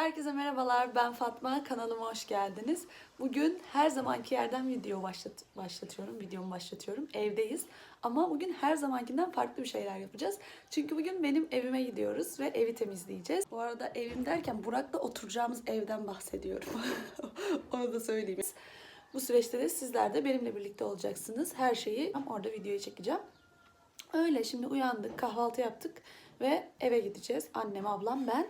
Herkese merhabalar. Ben Fatma. Kanalıma hoş geldiniz. Bugün her zamanki yerden video başlat başlatıyorum. Videomu başlatıyorum. Evdeyiz. Ama bugün her zamankinden farklı bir şeyler yapacağız. Çünkü bugün benim evime gidiyoruz ve evi temizleyeceğiz. Bu arada evim derken Burak'la oturacağımız evden bahsediyorum. Onu da söyleyeyim. Bu süreçte de sizler de benimle birlikte olacaksınız. Her şeyi orada videoya çekeceğim. Öyle şimdi uyandık, kahvaltı yaptık ve eve gideceğiz. Annem, ablam, ben.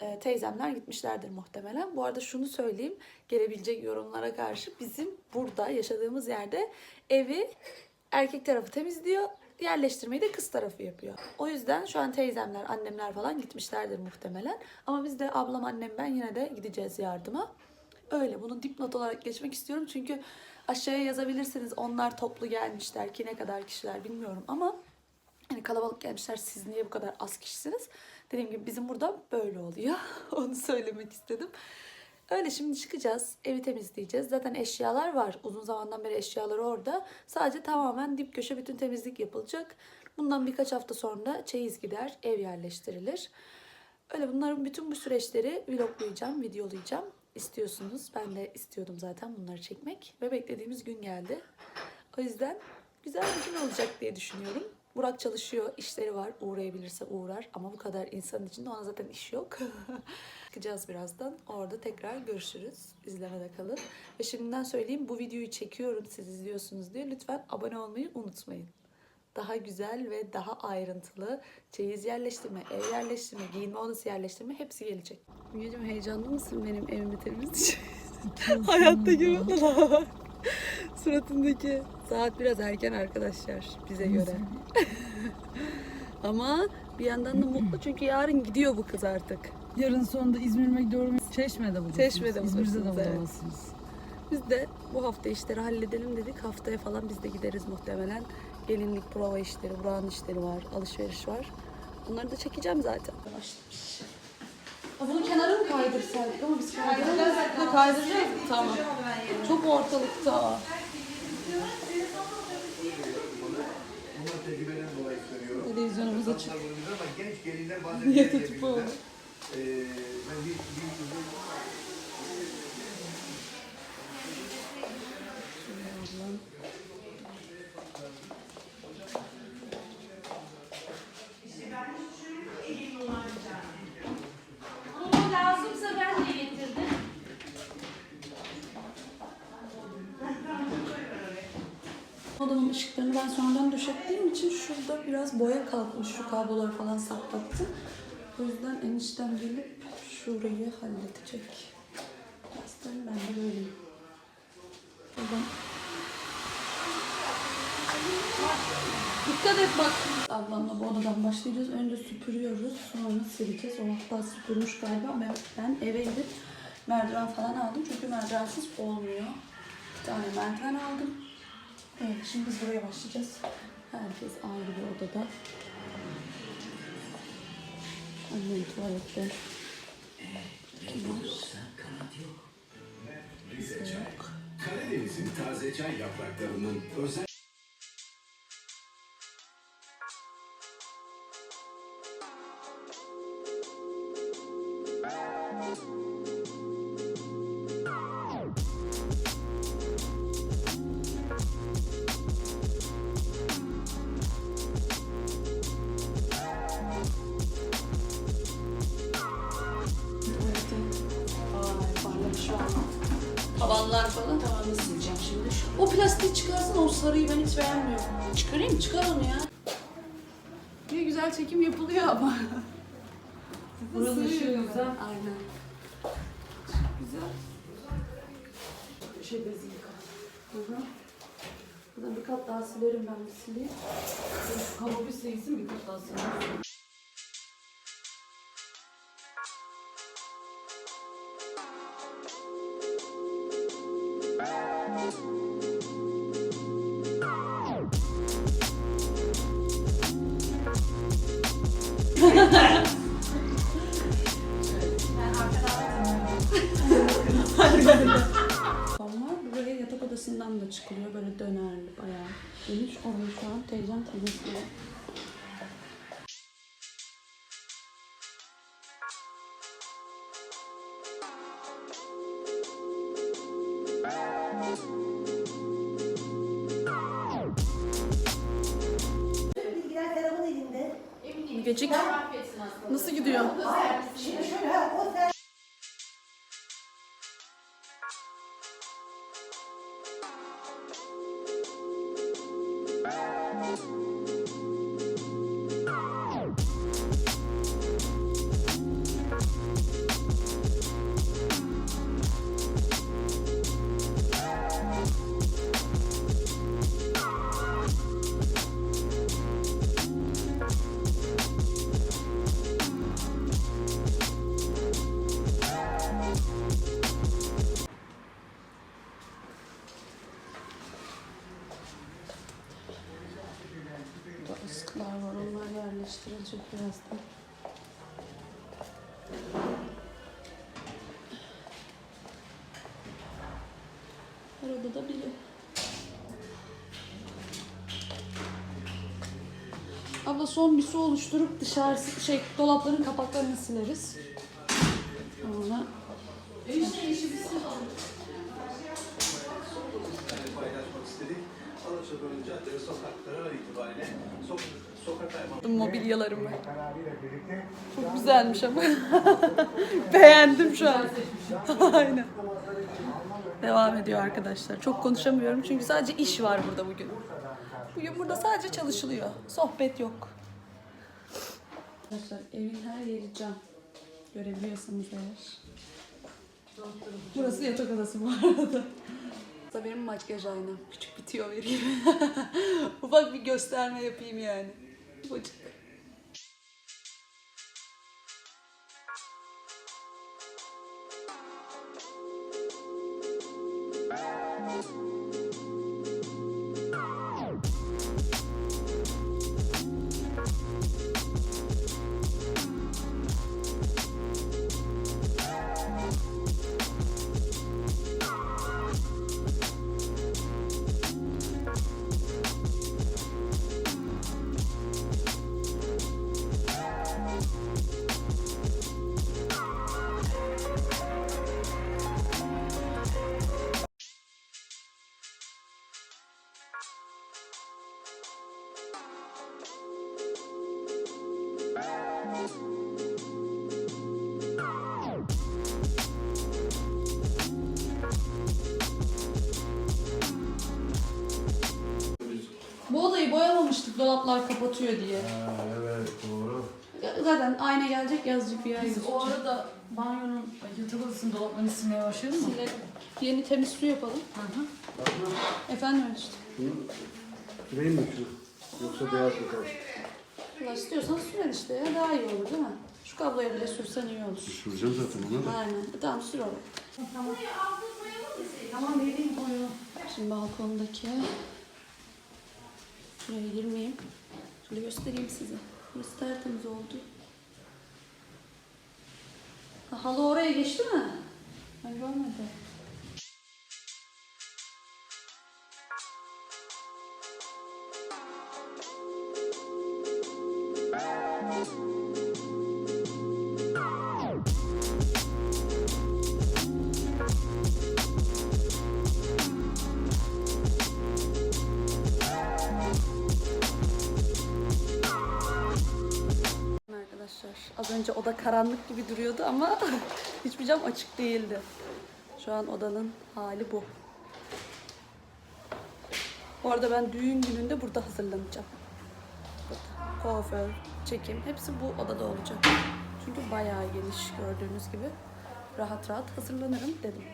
E, teyzemler gitmişlerdir muhtemelen. Bu arada şunu söyleyeyim. Gelebilecek yorumlara karşı bizim burada yaşadığımız yerde evi erkek tarafı temizliyor. Yerleştirmeyi de kız tarafı yapıyor. O yüzden şu an teyzemler, annemler falan gitmişlerdir muhtemelen. Ama biz de ablam, annem, ben yine de gideceğiz yardıma. Öyle bunu dipnot olarak geçmek istiyorum. Çünkü aşağıya yazabilirsiniz. Onlar toplu gelmişler ki ne kadar kişiler bilmiyorum ama hani kalabalık gelmişler. Siz niye bu kadar az kişisiniz? Dediğim gibi bizim burada böyle oluyor. Onu söylemek istedim. Öyle şimdi çıkacağız. Evi temizleyeceğiz. Zaten eşyalar var. Uzun zamandan beri eşyaları orada. Sadece tamamen dip köşe bütün temizlik yapılacak. Bundan birkaç hafta sonra çeyiz gider. Ev yerleştirilir. Öyle bunların bütün bu süreçleri vloglayacağım, videolayacağım. İstiyorsunuz. Ben de istiyordum zaten bunları çekmek. Ve beklediğimiz gün geldi. O yüzden güzel bir gün olacak diye düşünüyorum. Burak çalışıyor, işleri var. Uğrayabilirse uğrar. Ama bu kadar insanın içinde ona zaten iş yok. Çıkacağız birazdan. Orada tekrar görüşürüz. İzlemede kalın. Ve şimdiden söyleyeyim bu videoyu çekiyorum siz izliyorsunuz diye. Lütfen abone olmayı unutmayın. Daha güzel ve daha ayrıntılı çeyiz yerleştirme, ev yerleştirme, giyinme odası yerleştirme hepsi gelecek. Mügeciğim heyecanlı mısın benim evimi temizleyecek? Hayatta gibi. Suratındaki saat biraz erken arkadaşlar bize göre. Ama bir yandan da mutlu çünkü yarın gidiyor bu kız artık. Yarın sonunda İzmir'e gidiyorum. Çeşme'de bulursunuz. Çeşme'de İzmir'de de bulursunuz, evet. bulamazsınız. Biz de bu hafta işleri halledelim dedik. Haftaya falan biz de gideriz muhtemelen. Gelinlik, prova işleri, Burak'ın işleri var, alışveriş var. Bunları da çekeceğim zaten. Bunu kenara mı kaydırsaydık ama biz kaydıracağız. Kaydıracağız. Tamam. Çok ortalıkta. Televizyonumuz açık. Ama genç gelinler bazen Niye tutup diyebilirler. oldu? Ben bir, bir, Ama Odamın ışıklarını ben sonradan döşettiğim için şurada biraz boya kalkmış. Şu kabloları falan saklattım. O yüzden eniştem gelip şurayı halledecek. Aslında ben de böyleyim. Oradan... Dikkat et bak. Ablamla bu odadan başlayacağız. Önce süpürüyoruz. Sonra sileceğiz. O hatta süpürmüş galiba. Ben, ben eve gidip merdiven falan aldım. Çünkü merdivensiz olmuyor. Bir tane merdiven aldım. Evet, şimdi biz buraya başlayacağız. Herkes ayrı bir odada. Annem tuvalette. Karadeniz'in taze çay yapraklarının özel Şey bezi yıka. Hı hı. Buradan bir kat daha silerim ben bir sileyim. Şu kaba bir silsin bir kat daha silsin. Mügecik nasıl gidiyor? Şimdi şöyle o son bir su oluşturup dışarısı şey dolapların kapaklarını sileriz. Hayvan mobilyalarımı. Çok güzelmiş ama. Beğendim şu an. Aynen. Devam ediyor arkadaşlar. Çok konuşamıyorum çünkü sadece iş var burada bugün. Bugün burada sadece çalışılıyor. Sohbet yok. Arkadaşlar evin her yeri cam. Görebiliyorsanız eğer. Burası yatak odası bu arada. Bu da benim makyaj aynam. Küçük bir tüyo vereyim. Ufak bir gösterme yapayım yani. Ufacık. Dolaplar kapatıyor diye. evet doğru. Ya Zaten ayna gelecek yazıcık bir yer Biz gözükecek. o arada banyonun, yatak odasının dolaplarını silmeye başlayalım mı? Silelim. Yeni temiz su yapalım. Hı hı. Efendim işte. Süreyim mi şunu? Yoksa beyaz mı kalsın? Valla istiyorsan sürer işte ya daha iyi olur değil mi? Şu kabloya bile sürsen iyi olur. Süreceğim zaten ona da. Aynen. E, tamam sür oraya. Tamam vereyim koyu. Şimdi balkondaki şuraya girmeyeyim. Şöyle göstereyim size. Burası tertemiz oldu. Ha, halı oraya geçti mi? Ben görmedim. Gibi duruyordu ama hiçbir cam açık değildi. Şu an odanın hali bu. Bu arada ben düğün gününde burada hazırlanacağım. Burada. Kuaför, çekim hepsi bu odada olacak. Çünkü bayağı geniş gördüğünüz gibi. Rahat rahat hazırlanırım dedim.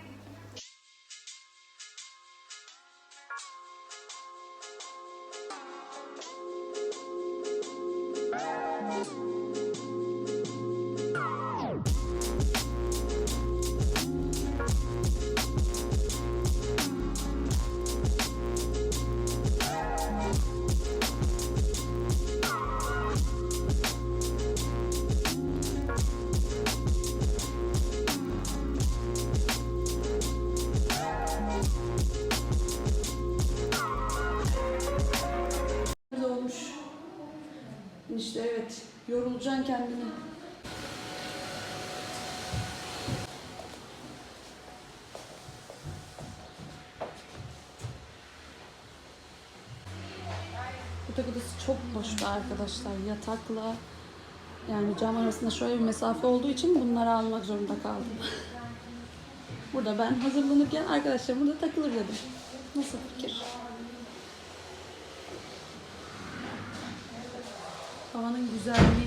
İşte evet. Yorulacaksın kendini. Bu da odası çok boştu arkadaşlar. Yatakla yani cam arasında şöyle bir mesafe olduğu için bunları almak zorunda kaldım. burada ben hazırlanırken arkadaşlarımla da takılır dedim. Nasıl fikir? Havanın güzelliği.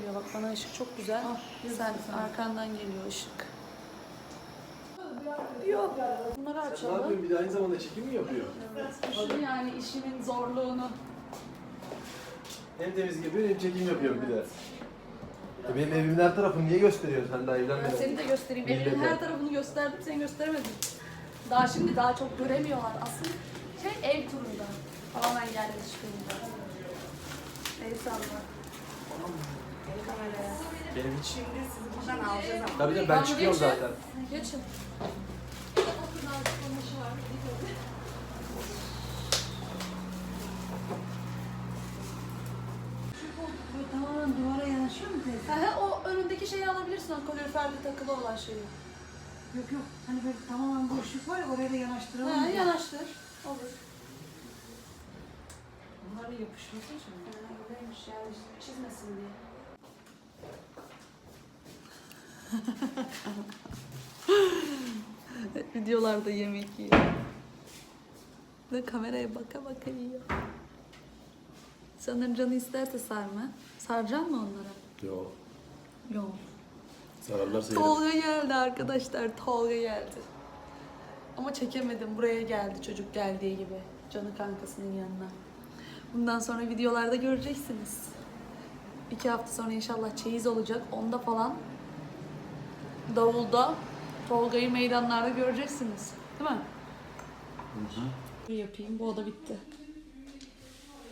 Geliyor bak bana ışık çok güzel. Sen arkandan geliyor ışık. Yok. Bunları Ne açalım. yapıyorsun? Bir de aynı zamanda çekim mi yapıyor? Düşün yani işimin zorluğunu. Hem temizlik yapıyor hem çekim yapıyor bir de. E benim evimin her tarafını niye gösteriyorsun sen daha Ben evlenmeden? seni de göstereyim. Millete. Evin her tarafını gösterdim, seni gösteremedim. Daha şimdi daha çok göremiyorlar. Aslında şey ev turunda. Tamamen gelmiş durumda. El salla. Benim hiç. Buradan alacağız ama. Tabii de ben çıkıyorum geçin. zaten. Geçin. Tamamen duvara yanaşıyor mu teyze? He, o önündeki şeyi alabilirsin o kaloriferde takılı olan şeyi. Yok yok. Hani böyle tamamen boşluk var ya oraya da yanaştıralım. Ha, diye. yanaştır. Olur. Bunlar da yapışmasın şimdi. Ha, öyleymiş yani çizmesin diye. Videolarda yemek yiyor. Ve kameraya baka baka yiyor. Sanırım canı isterse sarma. Saracaksın mı onlara? Yok. Yok. Zararlarsa Tolga geldi arkadaşlar. Tolga geldi. Ama çekemedim. Buraya geldi çocuk geldiği gibi. Canı kankasının yanına. Bundan sonra videolarda göreceksiniz. İki hafta sonra inşallah çeyiz olacak. Onda falan davulda Tolga'yı meydanlarda göreceksiniz. Değil mi? Bir yapayım. Bu oda bitti.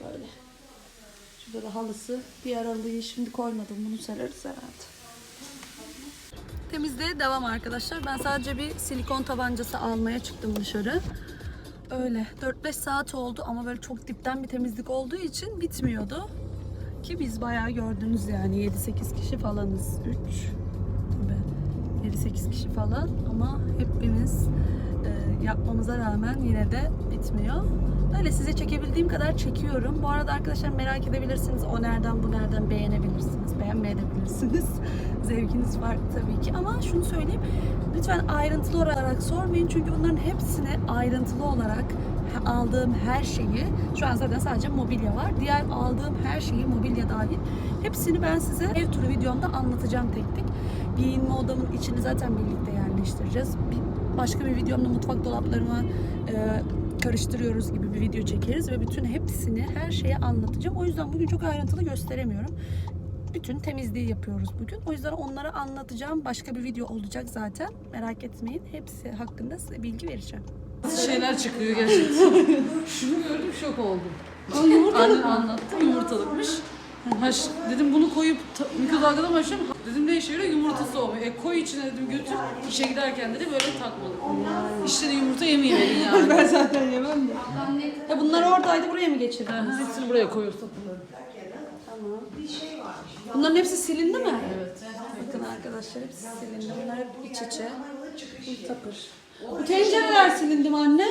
Böyle. Şurada da halısı. Diğer halıyı şimdi koymadım. Bunu sereriz herhalde. Temizliğe devam arkadaşlar. Ben sadece bir silikon tabancası almaya çıktım dışarı. Öyle 4-5 saat oldu ama böyle çok dipten bir temizlik olduğu için bitmiyordu. Ki biz bayağı gördünüz yani 7-8 kişi falanız. 3 tabii 7-8 kişi falan ama hepimiz e, yapmamıza rağmen yine de bitmiyor. Öyle size çekebildiğim kadar çekiyorum. Bu arada arkadaşlar merak edebilirsiniz. O nereden bu nereden beğenebilirsiniz. Beğenmeyebilirsiniz. Zevkiniz farklı tabii ki. Ama şunu söyleyeyim. Lütfen ayrıntılı olarak sormayın. Çünkü bunların hepsini ayrıntılı olarak aldığım her şeyi şu an zaten sadece mobilya var. Diğer aldığım her şeyi mobilya dahil hepsini ben size ev turu videomda anlatacağım tek tek. Giyinme odamın içini zaten birlikte yerleştireceğiz. Bir, başka bir videomda mutfak dolaplarımı e, karıştırıyoruz gibi bir video çekeriz ve bütün hepsini her şeyi anlatacağım. O yüzden bugün çok ayrıntılı gösteremiyorum. Bütün temizliği yapıyoruz bugün. O yüzden onları anlatacağım. Başka bir video olacak zaten. Merak etmeyin. Hepsi hakkında size bilgi vereceğim. Şeyler çıkıyor gerçekten. Şunu gördüm şok oldum. Annen anlattı yumurtalıkmış. Haş, dedim bunu koyup mikrodalgada mı haşlıyorum? Dedim ne işe yarıyor? Yumurtası olmuyor. E koy içine dedim götür. İşe giderken dedi böyle takmalı. İşte de yumurta yemeyelim yani. Ben zaten yemem de. Ya bunlar oradaydı. Buraya mı getirdin? Ha, Hepsini buraya koyuyoruz sapıları. Bunların hepsi silindi mi? Evet. Bakın arkadaşlar hepsi silindi. Bunlar hep iç içe. Bu tapır. Bu tencereler silindi mi anne?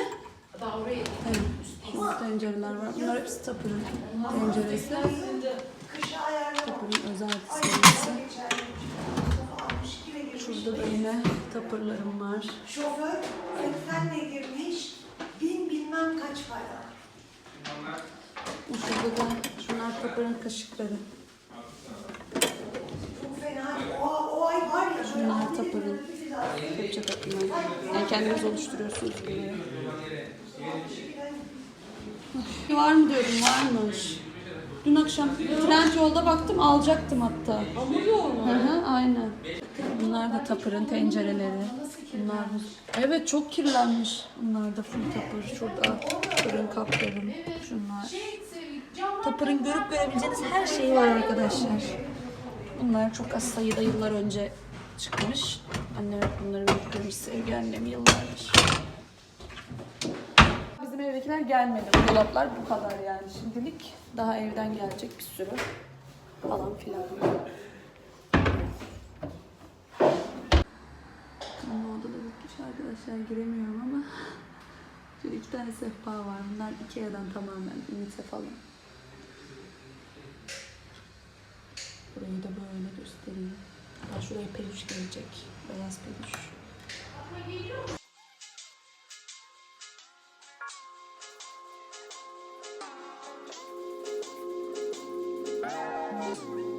Daha oraya Evet. Tencereler var. Bunlar hepsi tapırın tenceresi. Tapırın özel serisi. 62 ve girmiş. Şurada da yine tapırlarım var. Şoför 80'le girmiş. Bin bilmem kaç para. Şurada da şunlar tapırın kaşıkları. Çok fena. O, o ay var ya böyle Şunlar tapırın kepçe takımı. Yani kendiniz oluşturuyorsunuz. Ay, Var mı diyorum varmış. Dün akşam trend yolda baktım alacaktım hatta. Hamur yoğurma. Hı aynen. Bunlar da tapırın tencereleri. Bunlar. Evet çok kirlenmiş. Bunlar da full tapır. Şurada fırın kaplarım. Şunlar. Tapırın görüp görebileceğiniz her şeyi var arkadaşlar. Bunlar çok az sayıda yıllar önce çıkmış. Annem bunları biriktirmiş. Sevgi annem yıllardır. Bizim evdekiler gelmedi. Bu dolaplar bu kadar yani şimdilik. Daha evden gelecek bir sürü falan filan. Ama odada bitmiş arkadaşlar giremiyorum ama şöyle iki tane sehpa var. Bunlar Ikea'dan tamamen UNICEF falan. Burayı da böyle göstereyim. Ha, şuraya peluş gelecek. Beyaz peluş. Bakın.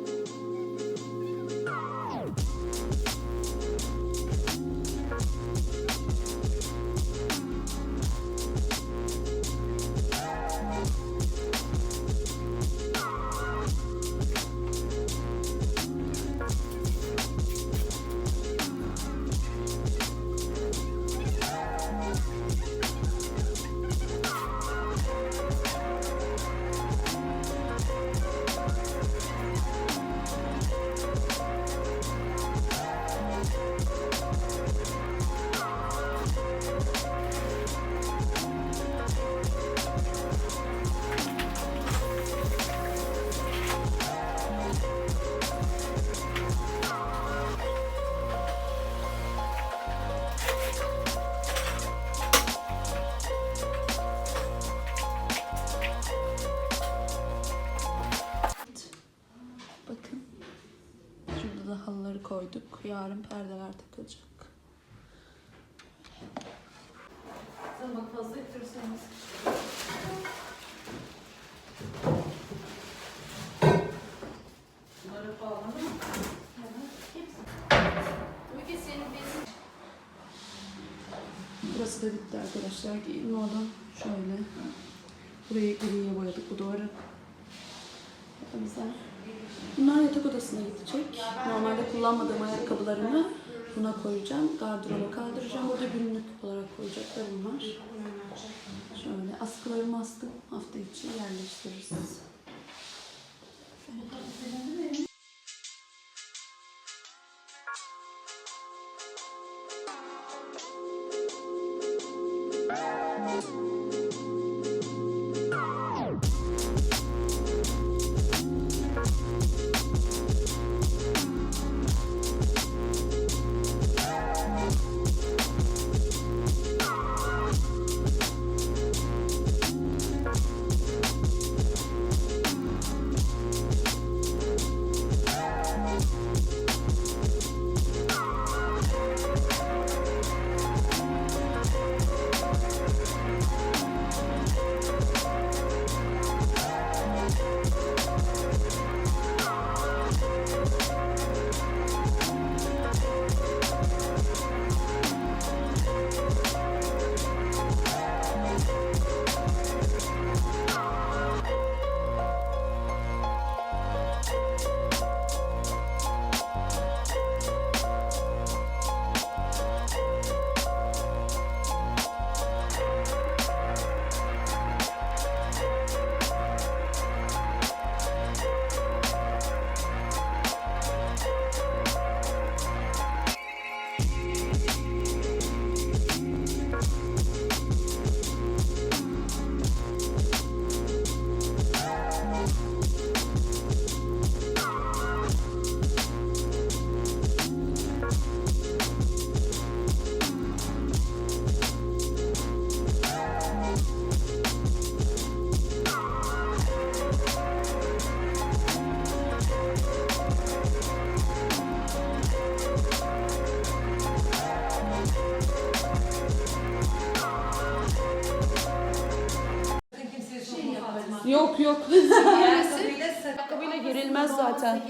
Burası da bitti arkadaşlar. Giyinme odam şöyle. Burayı griye boyadık bu duvarı. Güzel. Bunlar yatak odasına gidecek. Normalde kullanmadığım ayakkabılarımı buna koyacağım. Gardıroba kaldıracağım. Burada günlük olarak koyacaklarım var. Şöyle askılarımı astım. Hafta içi yerleştiririz. Yok yok. Ayakkabıyla girilmez zaten.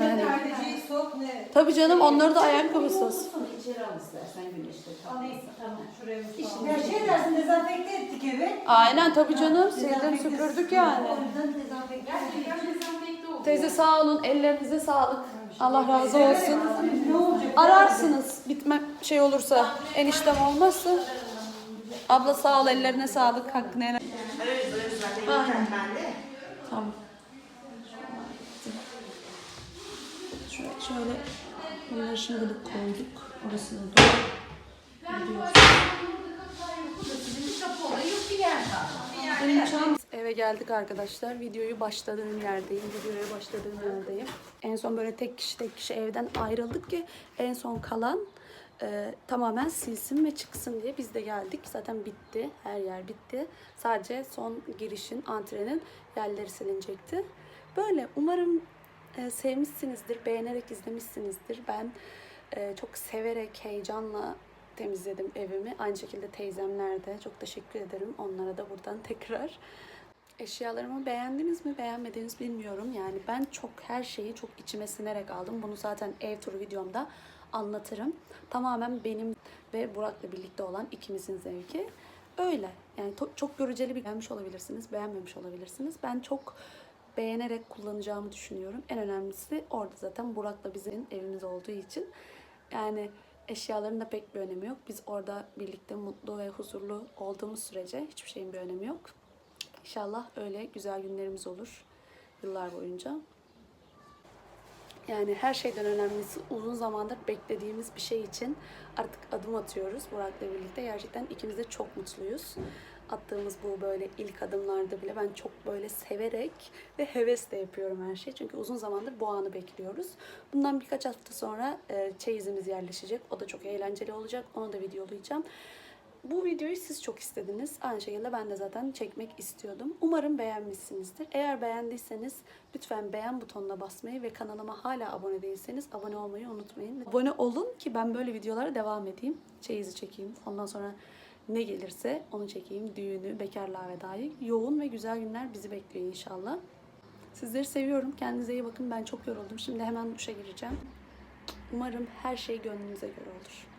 Ne? Tabii canım onları da ayakkabısız. İçeri al istersen güneşte. Tamam. Tamam. Şuraya Ya şey dersin dezenfekte ettik evi. Aynen tabii canım. Sildim süpürdük yani. O yüzden dezenfekte ettik. Dezenfekte oldu. Teyze sağ olun. Ellerinize sağlık. Allah razı olsun. Ne olacak? Ararsınız bitme şey olursa. Eniştem olmazsa. Abla sağ ol ellerine sağlık. Hakkını helal. Tamam. Şöyle, şöyle bunları şimdilik koyduk. Orasını da Eve geldik arkadaşlar. Videoyu başladığım yerdeyim. Videoya başladığım yerdeyim. En son böyle tek kişi tek kişi evden ayrıldık ki en son kalan e, tamamen silsin ve çıksın diye biz de geldik. Zaten bitti. Her yer bitti. Sadece son girişin, antrenin yerleri silinecekti. Böyle umarım e, sevmişsinizdir, beğenerek izlemişsinizdir. Ben e, çok severek, heyecanla temizledim evimi. Aynı şekilde teyzemler de. Çok teşekkür ederim onlara da buradan tekrar. Eşyalarımı beğendiniz mi, beğenmediniz bilmiyorum. Yani ben çok her şeyi çok içime sinerek aldım. Bunu zaten ev turu videomda anlatırım. Tamamen benim ve Burak'la birlikte olan ikimizin zevki. Öyle. Yani çok göreceli bir beğenmiş olabilirsiniz, beğenmemiş olabilirsiniz. Ben çok beğenerek kullanacağımı düşünüyorum. En önemlisi orada zaten Burak'la bizim evimiz olduğu için. Yani eşyaların da pek bir önemi yok. Biz orada birlikte mutlu ve huzurlu olduğumuz sürece hiçbir şeyin bir önemi yok. İnşallah öyle güzel günlerimiz olur yıllar boyunca. Yani her şeyden önemlisi uzun zamandır beklediğimiz bir şey için artık adım atıyoruz Burak'la birlikte. Gerçekten ikimiz de çok mutluyuz. Attığımız bu böyle ilk adımlarda bile ben çok böyle severek ve hevesle yapıyorum her şeyi. Çünkü uzun zamandır bu anı bekliyoruz. Bundan birkaç hafta sonra e, çeyizimiz yerleşecek. O da çok eğlenceli olacak. Onu da videolayacağım. Bu videoyu siz çok istediniz. Aynı şekilde ben de zaten çekmek istiyordum. Umarım beğenmişsinizdir. Eğer beğendiyseniz lütfen beğen butonuna basmayı ve kanalıma hala abone değilseniz abone olmayı unutmayın. Abone olun ki ben böyle videolara devam edeyim. Çeyizi çekeyim. Ondan sonra ne gelirse onu çekeyim. Düğünü, bekarlığa vedayı. Yoğun ve güzel günler bizi bekliyor inşallah. Sizleri seviyorum. Kendinize iyi bakın. Ben çok yoruldum. Şimdi hemen duşa gireceğim. Umarım her şey gönlünüze göre olur.